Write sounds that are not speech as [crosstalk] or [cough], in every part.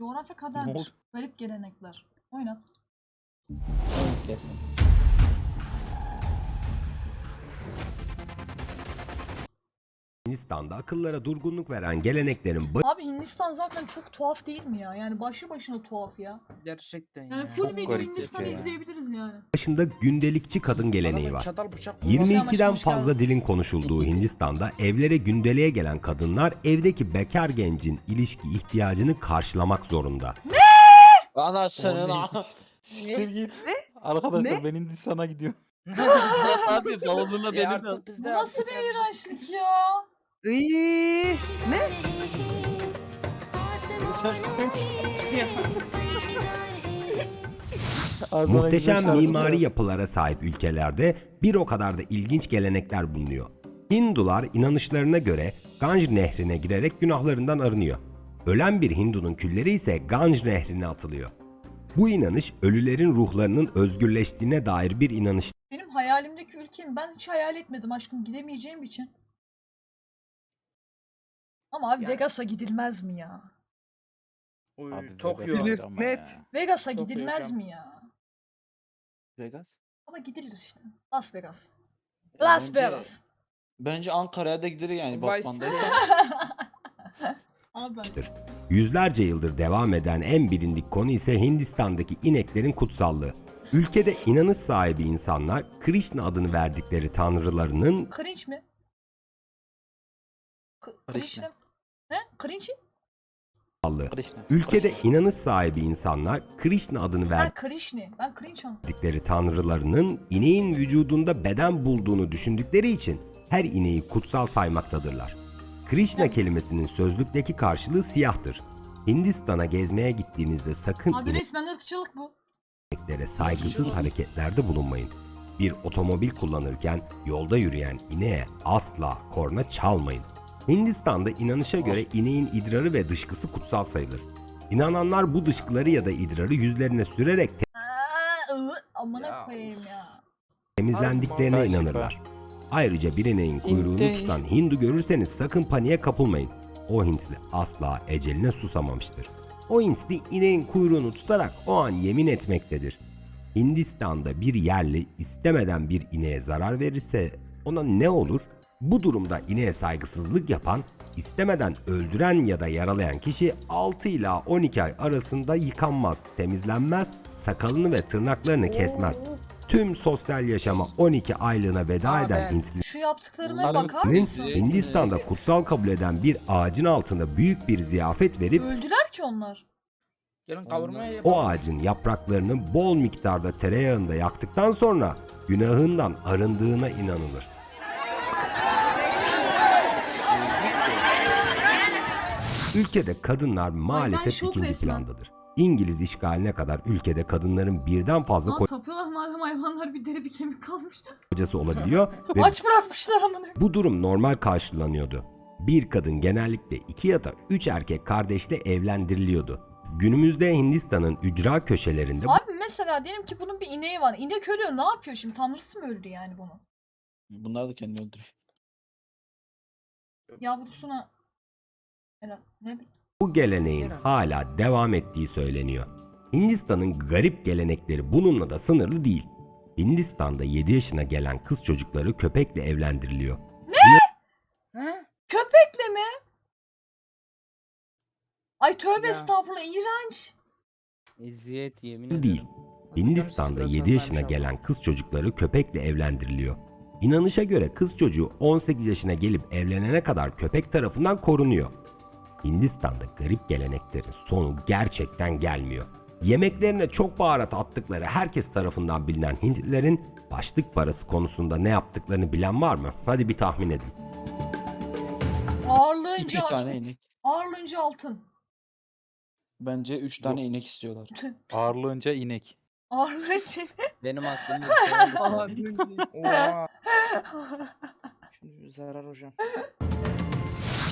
Coğrafya kaderdir. Garip gelenekler. Oynat. Kesin. Hindistan'da akıllara durgunluk veren geleneklerin Abi Hindistan zaten çok tuhaf değil mi ya? Yani başlı başına tuhaf ya. Gerçekten Yani ya. full Çok video garip Hindistan'ı ya. izleyebiliriz yani. başında gündelikçi kadın geleneği var. Çatal bıçak 22'den hoş fazla dilin konuşulduğu Hindistan'da evlere gündeliğe gelen kadınlar evdeki bekar gencin ilişki ihtiyacını karşılamak zorunda. Anasının O a- neymiş? [laughs] Siktir git. Arkadaşlar Ne? ben Hindistan'a gidiyorum. [laughs] Abi bavuluna benim de. nasıl bir iğrençlik ya? Iiii. Ne? Muhteşem mimari yapılara sahip ülkelerde bir o kadar da ilginç gelenekler bulunuyor. Hindular inanışlarına göre Ganj nehrine girerek günahlarından arınıyor. Ölen bir Hindunun külleri ise Ganj nehrine atılıyor. Bu inanış ölülerin ruhlarının özgürleştiğine dair bir inanış Benim hayalimdeki ülkemi ben hiç hayal etmedim aşkım gidemeyeceğim için. Ama abi Yani- Vegas'a gidilmez mi ya? Oy, Abi Tokyo. Vegas ama net. ya. Vegas'a Çok gidilmez mi ya? Vegas? Ama gidilir işte. Las Vegas. Ya Las bence- Vegas. Bence Ankara'ya da gidilir yani Vice. Batman'daysa. [laughs] Abi ben- Yüzlerce yıldır devam eden en bilindik konu ise Hindistan'daki ineklerin kutsallığı. Ülkede inanış sahibi insanlar Krishna adını verdikleri tanrılarının Cringe mi? K- Krishna. Cringe ne? Cringe? Krishna. Ülkede inanış sahibi insanlar Krishna adını Ben Krishna. Ben cringe anladım. verdikleri tanrılarının ineğin vücudunda beden bulduğunu düşündükleri için her ineği kutsal saymaktadırlar. Krishna Nasıl? kelimesinin sözlükteki karşılığı siyahtır. Hindistan'a gezmeye gittiğinizde sakın Abi resmen ırkçılık bu. ineklere saygısız hareketlerde bulunmayın. Bir otomobil kullanırken yolda yürüyen ineğe asla korna çalmayın. Hindistan'da inanışa göre ineğin idrarı ve dışkısı kutsal sayılır. İnananlar bu dışkıları ya da idrarı yüzlerine sürerek Aa, ıı, amına Ya, koyayım ya. temizlendiklerine inanırlar. Ayrıca bir ineğin kuyruğunu tutan Hindu görürseniz sakın paniğe kapılmayın. O Hintli asla eceline susamamıştır. O Hintli ineğin kuyruğunu tutarak o an yemin etmektedir. Hindistan'da bir yerli istemeden bir ineğe zarar verirse ona ne olur? Bu durumda ineğe saygısızlık yapan, istemeden öldüren ya da yaralayan kişi 6 ila 12 ay arasında yıkanmaz, temizlenmez, sakalını ve tırnaklarını kesmez. Tüm sosyal yaşama 12 aylığına veda Aa, eden Hintli Şu yaptıklarına Bunların- bakar mısın? Hindistan'da kutsal kabul eden bir ağacın altında büyük bir ziyafet verip Öldüler ki onlar. Gelin kavurmaya yapalım. o ağacın yapraklarını bol miktarda tereyağında yaktıktan sonra günahından arındığına inanılır. Ülkede kadınlar maalesef şok ikinci resmen. plandadır. İngiliz işgaline kadar ülkede kadınların birden fazla Lan tapıyorlar madem hayvanlar bir deri bir kemik kalmış. kocası olabiliyor [laughs] ve Aç bırakmışlar amına. Bu durum normal karşılanıyordu. Bir kadın genellikle iki ya da üç erkek kardeşle evlendiriliyordu. Günümüzde Hindistan'ın ücra köşelerinde Abi mesela diyelim ki bunun bir ineği var. İnek ölüyor ne yapıyor şimdi? Tanrısı mı öldü yani bunu? Bunlar da kendini öldürüyor. Yavrusuna. Bu geleneğin hala devam ettiği söyleniyor. Hindistan'ın garip gelenekleri bununla da sınırlı değil. Hindistan'da 7 yaşına gelen kız çocukları köpekle evlendiriliyor. He? Köpekle mi? Ay tövbe Ya. estağfurullah iğrenç. Eziyet yemin ederim. değil. Hindistan'da Biraz 7 fazlaymış yaşına gelen kız çocukları köpekle evlendiriliyor. İnanışa göre kız çocuğu 18 yaşına gelip evlenene kadar köpek tarafından korunuyor. Hindistan'da garip geleneklerin sonu gerçekten gelmiyor. Yemeklerine çok baharat attıkları herkes tarafından bilinen Hintlilerin başlık parası konusunda ne yaptıklarını bilen var mı? Hadi bir tahmin edin. Ağırlığınca, 3 tane inek. ağırlığınca altın. Bence 3 tane inek istiyorlar. [laughs] Ağırlığınca inek. Ağırlığınca. [laughs] Benim aklımda [laughs] bir şey. Oha. Şimdi zarar hocam.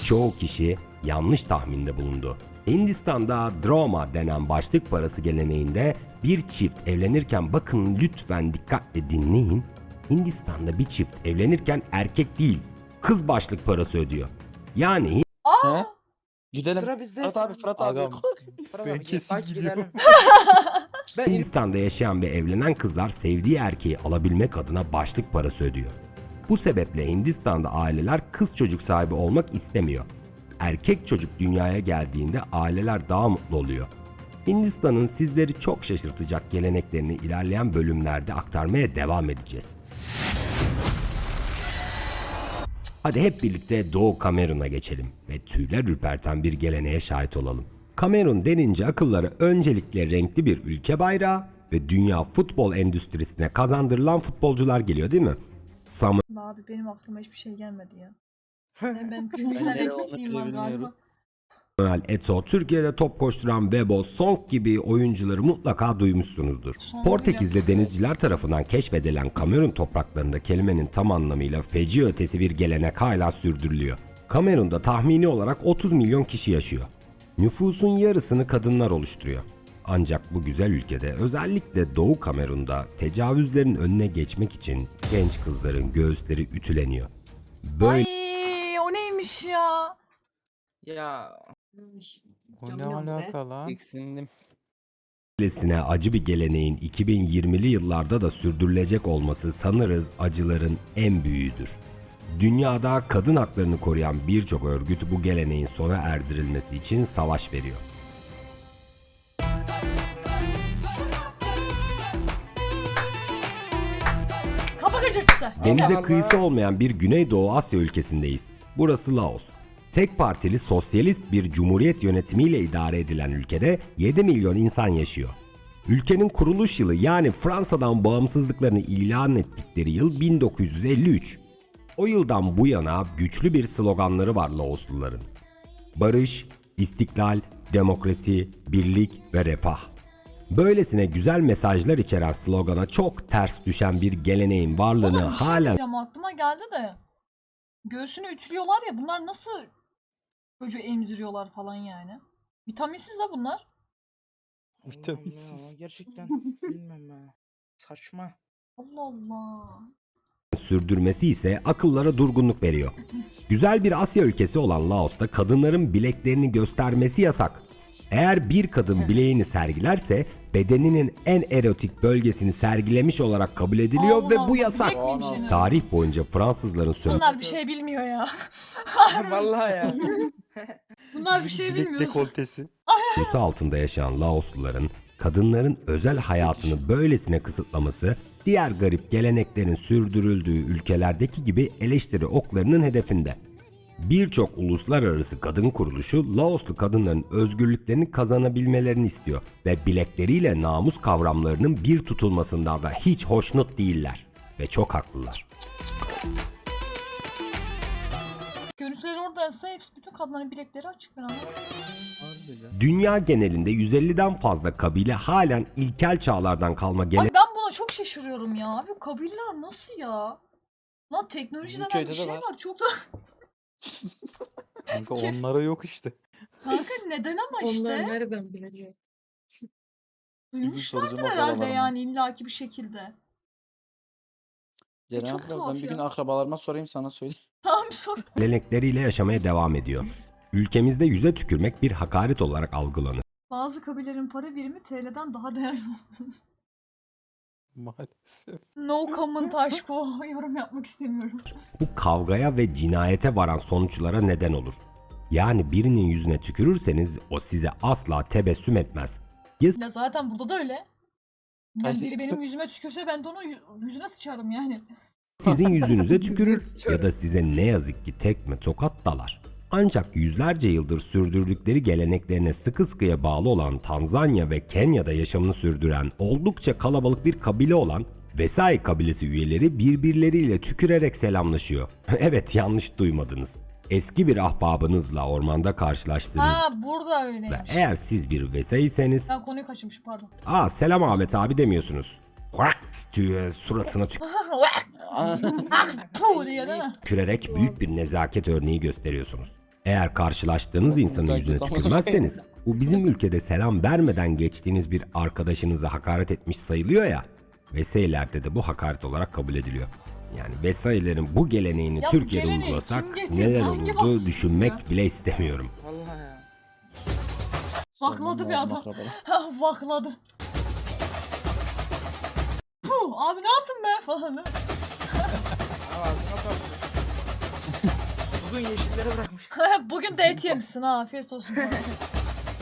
Çoğu kişi yanlış tahminde bulundu. Hindistan'da droma denen başlık parası geleneğinde bir çift evlenirken bakın lütfen dikkatle dinleyin. Hindistan'da bir çift evlenirken erkek değil kız başlık parası ödüyor. Yani Aa! Gidelim. Sıra bizde. Fırat abi Fırat abi. [laughs] Fırat ben abi, kesin gidiyorum. gidelim. [laughs] ben in- Hindistan'da yaşayan ve evlenen kızlar sevdiği erkeği alabilmek adına başlık parası ödüyor. Bu sebeple Hindistan'da aileler kız çocuk sahibi olmak istemiyor. Erkek çocuk dünyaya geldiğinde aileler daha mutlu oluyor. Hindistan'ın sizleri çok şaşırtacak geleneklerini ilerleyen bölümlerde aktarmaya devam edeceğiz. Hadi hep birlikte Doğu Kamerun'a geçelim ve tüyler ürperten bir geleneğe şahit olalım. Kamerun denince akıllara öncelikle renkli bir ülke bayrağı ve dünya futbol endüstrisine kazandırılan futbolcular geliyor değil mi? Abi benim aklıma hiçbir şey gelmedi ya. Ben, [laughs] ben kültürel Bence onu eksikliğim var bile galiba. Eto'o, Türkiye'de top koşturan Bebo, Song gibi oyuncuları mutlaka duymuşsunuzdur. Song'u Portekizli denizciler tarafından keşfedilen Kamerun topraklarında kelimenin tam anlamıyla feci ötesi bir gelenek hala sürdürülüyor. Kamerun'da tahmini olarak 30 milyon kişi yaşıyor. Nüfusun yarısını kadınlar oluşturuyor. Ancak bu güzel ülkede özellikle Doğu Kamerun'da tecavüzlerin önüne geçmek için genç kızların göğüsleri ütüleniyor. Böyle Ay o neymiş ya? Ya O ne alaka lan? Tiksindim. Böylesine acı bir geleneğin 2020'li yıllarda da sürdürülecek olması sanırız acıların en büyüğüdür. Dünyada kadın haklarını koruyan birçok örgüt bu geleneğin sona erdirilmesi için savaş veriyor. Kapak acırtısı. Denize kıyısı olmayan bir Güneydoğu Asya ülkesindeyiz. Burası Laos. Tek partili sosyalist bir cumhuriyet yönetimiyle idare edilen ülkede 7 milyon insan yaşıyor. Ülkenin kuruluş yılı yani Fransa'dan bağımsızlıklarını ilan ettikleri yıl 1953. O yıldan bu yana güçlü bir sloganları var Laosluların. Barış, istiklal, demokrasi, birlik ve refah. Böylesine güzel mesajlar içeren slogana çok ters düşen bir geleneğin varlığını Oğlum bir şey halen diyeceğim aklıma geldi de. Göğsünü ütülüyorlar ya bunlar nasıl çocuğu emziriyorlar falan yani. Vitaminsiz ha bunlar. Vitaminsiz. Gerçekten [laughs] bilmem ben. Saçma. Allah Allah. sürdürmesi ise akıllara durgunluk veriyor. Güzel bir Asya ülkesi olan Laos'ta kadınların bileklerini göstermesi yasak. Eğer bir kadın bileğini sergilerse bedeninin en erotik bölgesini sergilemiş olarak kabul ediliyor Allah ve Allah, bu yasak. bilek miymiş Tarih boyunca Fransızların sömürü Bunlar bir şey bilmiyor ya. [laughs] Vallahi ya. [laughs] Bunlar bir şey Bilek bilmiyor. dekoltesi. Altında yaşayan Laosluların kadınların özel hayatını böylesine kısıtlaması diğer garip geleneklerin sürdürüldüğü ülkelerdeki gibi eleştiri oklarının hedefinde. Birçok uluslararası kadın kuruluşu Laoslu kadınların özgürlüklerini kazanabilmelerini istiyor ve bilekleriyle namus kavramlarının bir tutulmasından da hiç hoşnut değiller ve çok haklılar. Görüntüleri oradaysa hepsi bütün kadınların bilekleri açık ben anlamadım. Dünya genelinde 150'den fazla kabile halen ilkel çağlardan kalma Ay gelenek ben buna çok şaşırıyorum ya. Abi bu kabileler nasıl ya? Lan teknoloji Bizim denen köyde bir de şey var. var. Çok da [laughs] Kanka Kes. onlara yok işte. kanka neden ama Onlar işte nereden bilecek? duymuşlardır soracağım herhalde akrabalarıma. yani illaki bir şekilde. Ceren çok abla tuhaf ben bir ya. gün akrabalarıma sorayım sana söyleyeyim. [laughs] Tamam sor. gelenekleriyle yaşamaya devam ediyor. Ülkemizde yüze tükürmek bir hakaret olarak algılanır. Bazı kabilelerin para birimi TL'den daha değerli. Maalesef. no comment aşko. [laughs] Yorum yapmak istemiyorum. Bu kavgaya ve cinayete varan sonuçlara neden olur. Yani birinin yüzüne tükürürseniz o size asla tebessüm etmez. Ya Ya zaten burada da öyle. Yani biri benim yüzüme tükürse ben de onun yü- yüzüne sıçarım yani. sizin yüzünüze [laughs] tükürür ya da size ne yazık ki tekme tokat dalar. Ancak yüzlerce yıldır sürdürdükleri geleneklerine sıkı sıkıya bağlı olan Tanzanya ve Kenya'da yaşamını sürdüren oldukça kalabalık bir kabile olan Vesai kabilesi üyeleri birbirleriyle tükürerek selamlaşıyor. [laughs] evet yanlış duymadınız. Eski bir ahbabınızla ormanda karşılaştığınız Ha burada öyleymiş. eğer siz bir Vesai'seniz Ben konuyu kaçırmışım pardon. ''Aa selam Ahmet abi'' demiyorsunuz. Kurak diye suratına [laughs] [laughs] Puh diye değil mi? tükürerek büyük bir nezaket örneği gösteriyorsunuz. Eğer karşılaştığınız insanın yüzüne tükürmezseniz bu bizim ülkede selam vermeden geçtiğiniz bir arkadaşınıza hakaret etmiş sayılıyor ya. Vesailerde de bu hakaret olarak kabul ediliyor. Yani vesailerin bu geleneğini Ya bu Türkiye'de geleneği uygulasak getirdi? neler Hangi olurdu düşünmek ya? bile istemiyorum. Vallahi ya. Vakladı bir adam. Ha, [laughs] Vakladı. Puh, abi ne yaptın be falan. [laughs] Ağzına sağlık. Bugün yeşilleri bırakmış. [laughs] Bugün de et yemişsin ha afiyet olsun sana.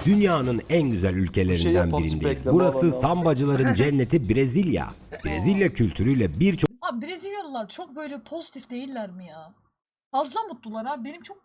Dünyanın en güzel şey ülkelerinden yapalım, birindeyiz. Burası alanı. sambacıların [laughs] cenneti Brezilya. Brezilya kültürüyle birçok Abi Brezilyalılar çok böyle pozitif değiller mi ya? Fazla mutlular ha. Benim çok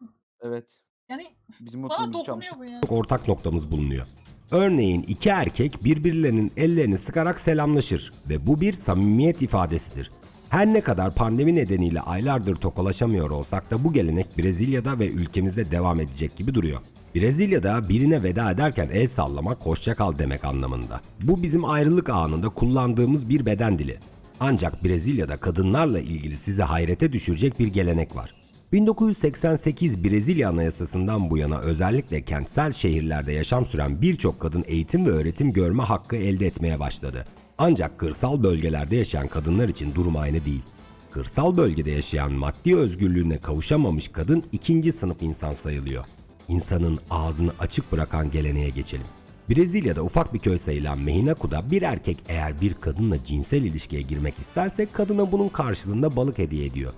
Evet. yani Bizim bana mutluluğumuzu dokunuyor çalmışlar. bu ya. ortak noktamız bulunuyor. Örneğin iki erkek birbirlerinin ellerini sıkarak selamlaşır ve bu bir samimiyet ifadesidir. Her ne kadar pandemi nedeniyle aylardır tokalaşamıyor olsak da bu gelenek Brezilya'da ve ülkemizde devam edecek gibi duruyor. Brezilya'da birine veda ederken el sallamak hoşça kal demek anlamında. Bu bizim ayrılık anında kullandığımız bir beden dili. Ancak Brezilya'da kadınlarla ilgili sizi hayrete düşürecek bir gelenek var. 1988 Brezilya Anayasası'ndan bu yana özellikle kentsel şehirlerde yaşam süren birçok kadın eğitim ve öğretim görme hakkı elde etmeye başladı. Ancak kırsal bölgelerde yaşayan kadınlar için durum aynı değil. Kırsal bölgede yaşayan maddi özgürlüğüne kavuşamamış kadın ikinci sınıf insan sayılıyor. İnsanın ağzını açık bırakan geleneğe geçelim. Brezilya'da ufak bir köy sayılan Mehinaku'da bir erkek eğer bir kadınla cinsel ilişkiye girmek isterse kadına bunun karşılığında balık hediye ediyor.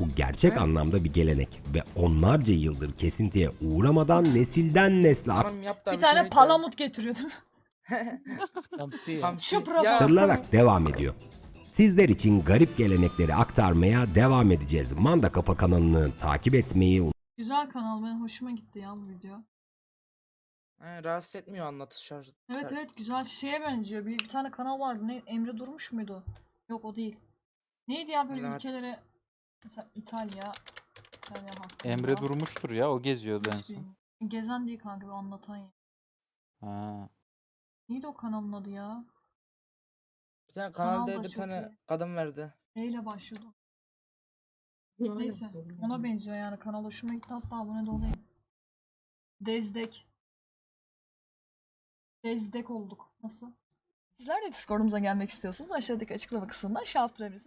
Bu gerçek anlamda bir gelenek ve onlarca yıldır kesintiye uğramadan nesilden nesle yap da Bir bir tane şey palamut getiriyor değil mi? Hamsi. Şu program- aktarılarak devam ediyor. Sizler için garip gelenekleri aktarmaya devam edeceğiz. Manda Kafa kanalını takip etmeyi Güzel kanal ben hoşuma gitti ya bu video. He, rahatsız etmiyor anlatış şarjı. Evet evet güzel şeye benziyor. Bir, bir tane kanal vardı. Ne Emre Durmuş muydu? Yok o değil. Neydi ya böyle Evet. ülkelere mesela İtalya, İtalya hakkında. Emre durmuştur ya o geziyordu en son. Gezen değil kanka bir anlatan ya. Ha. Neydi o kanalın adı ya? Bir tane Kanal da kanalda bir çok tane iyi. kadın verdi. Neyle başlıyordu? Neyse ona benziyor yani kanal hoşuma gitti hatta abone de olayım. Dezdek. Dezdek olduk. Nasıl? Sizler de Discord'umuza gelmek istiyorsanız aşağıdaki açıklama kısmından şey yaptırabilirsiniz.